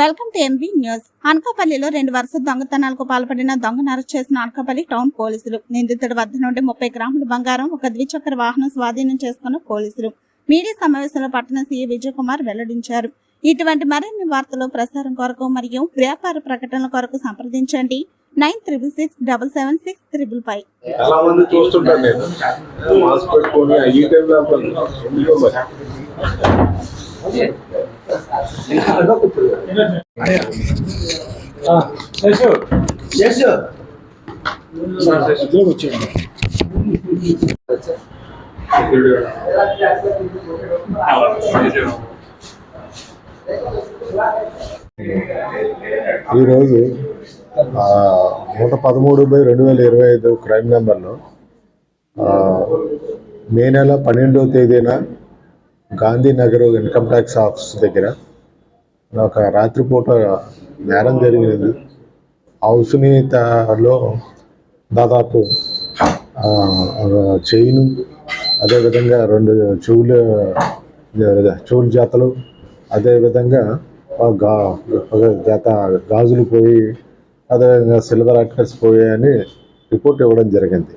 Welcome to MB news. అనకాపల్లిలో రెండు వరుస దొంగతనాలకు పాల్పడిన దొంగ అరెస్ట్ చేసిన అనకాపల్లి టౌన్ పోలీసులు. నిందితుడి వద్ద నుండి ముప్పై గ్రాముల బంగారం ఒక ద్విచక్ర వాహనం స్వాధీనం చేసుకున్న పోలీసులు. మీడియా సమావేశంలో పట్టణ సీఏ విజయ్ కుమార్ వెల్లడించారు. ఇటువంటి మరిన్ని వార్తలు ప్రసారం కొరకు మరియు వ్యాపార ప్రకటనల కొరకు సంప్రదించండి. Nine triple six double seven six triple five. చాలా మంది చూస్తుంటాను నేను. మాస్క్ పెట్టుకొని ఈ టైంలో ఈరోజు నూట పదమూడు బై రెండు వేల ఇరవై ఐదు క్రైమ్ నెంబర్లో మే నెల పన్నెండవ తేదీన గాంధీనగర్ ఇన్కమ్ ట్యాక్స్ ఆఫీస్ దగ్గర ఒక రాత్రిపూట నేరం జరిగినది. అవసనీతలో దాదాపు చైను అదేవిధంగా రెండు చెవులు చెవులు జాతలు అదేవిధంగా గా జాత గాజులు పోయి అదేవిధంగా సిల్వర్ అక్కర్స్ పోయాయని రిపోర్ట్ ఇవ్వడం జరిగింది.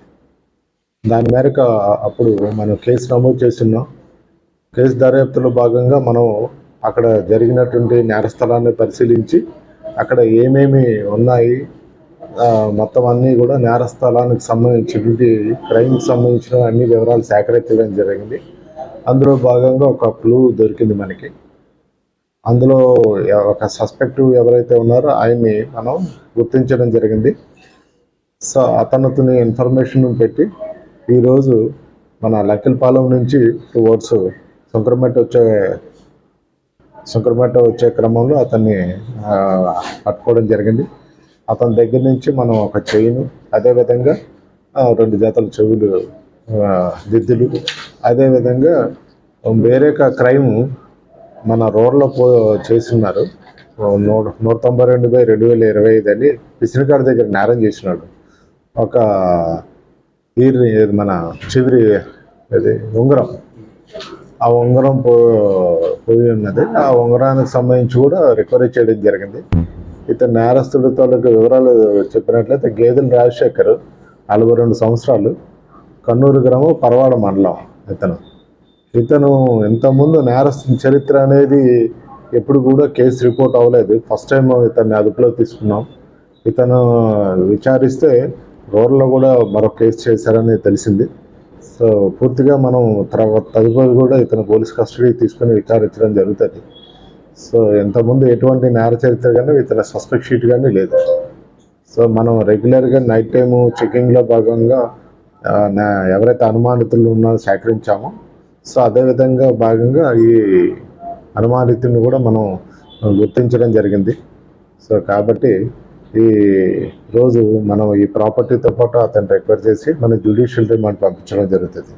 దాని మేరకు అప్పుడు మనం కేసు నమోదు చేస్తున్నాం. కేసు దర్యాప్తులో భాగంగా మనం అక్కడ జరిగినటువంటి నేరస్థలాన్ని పరిశీలించి అక్కడ ఏమేమి ఉన్నాయి మొత్తం అన్నీ కూడా నేరస్థలానికి సంబంధించినటువంటి క్రైమ్కి సంబంధించిన అన్ని వివరాలు సేకరించడం జరిగింది. అందులో భాగంగా ఒక క్లూ దొరికింది మనకి. అందులో ఒక సస్పెక్ట్ ఎవరైతే ఉన్నారో ఆయన్ని మనం గుర్తించడం జరిగింది. సో అతనితోని ఇన్ఫర్మేషన్ పెట్టి ఈరోజు మన లక్కిలపాలెం నుంచి టువర్డ్స్ శంకరమెట్ట వచ్చే శంకరమెట్ట వచ్చే క్రమంలో అతన్ని పట్టుకోవడం జరిగింది. అతని దగ్గర నుంచి మనం ఒక చెయ్యిను అదేవిధంగా రెండు జతల చెవులు దిద్దులు అదేవిధంగా వేరే ఒక క్రైమ్ మన రోడ్లో పో చేస్తున్నారు. నూట నూట తొంభై రెండు బై రెండు వేల ఇరవై ఐదు అని పిసినకాడ దగ్గర నేరం చేసినాడు. ఒక ఈర్ మన చివరి అది ఉంగరం. ఆ ఉంగరం పో పోయి ఉన్నది. ఆ ఉంగరానికి సంబంధించి కూడా రికవరీ చేయడం జరిగింది. ఇతను నేరస్తుడి తాలూకు వివరాలు చెప్పినట్లయితే గేదెల రాజశేఖర్ నలభై రెండు సంవత్సరాలు. కన్నూరు గ్రామం పరవాడ మండలం ఇతను. ఇతను ఇంతకుముందు నేరస్తు చరిత్ర అనేది ఎప్పుడు కూడా కేసు రిపోర్ట్ అవ్వలేదు. ఫస్ట్ టైం ఇతన్ని అదుపులో తీసుకున్నాం. ఇతను విచారిస్తే రోడ్లో కూడా మరో కేసు చేశారని తెలిసింది. సో పూర్తిగా మనం తర్వాత తదుపరి కూడా ఇతను పోలీస్ కస్టడీ తీసుకొని విచారించడం జరుగుతుంది. సో ఇంతకుముందు ఎటువంటి నేర చరిత్ర కానీ ఇతని సస్పెక్ట్ షీట్ కానీ లేదు. సో మనం రెగ్యులర్గా నైట్ టైము చెకింగ్లో భాగంగా నా- ఎవరైతే అనుమానితులు ఉన్నారో సేకరించామో సో అదేవిధంగా భాగంగా ఈ అనుమానితుని కూడా మనం గుర్తించడం జరిగింది. సో కాబట్టి ఈ రోజు మనం ఈ ప్రాపర్టీతో పాటు అతను రిక్వైర్ చేసి మన జ్యుడిషియల్ రిమాండ్ పంపించడం జరుగుతుంది.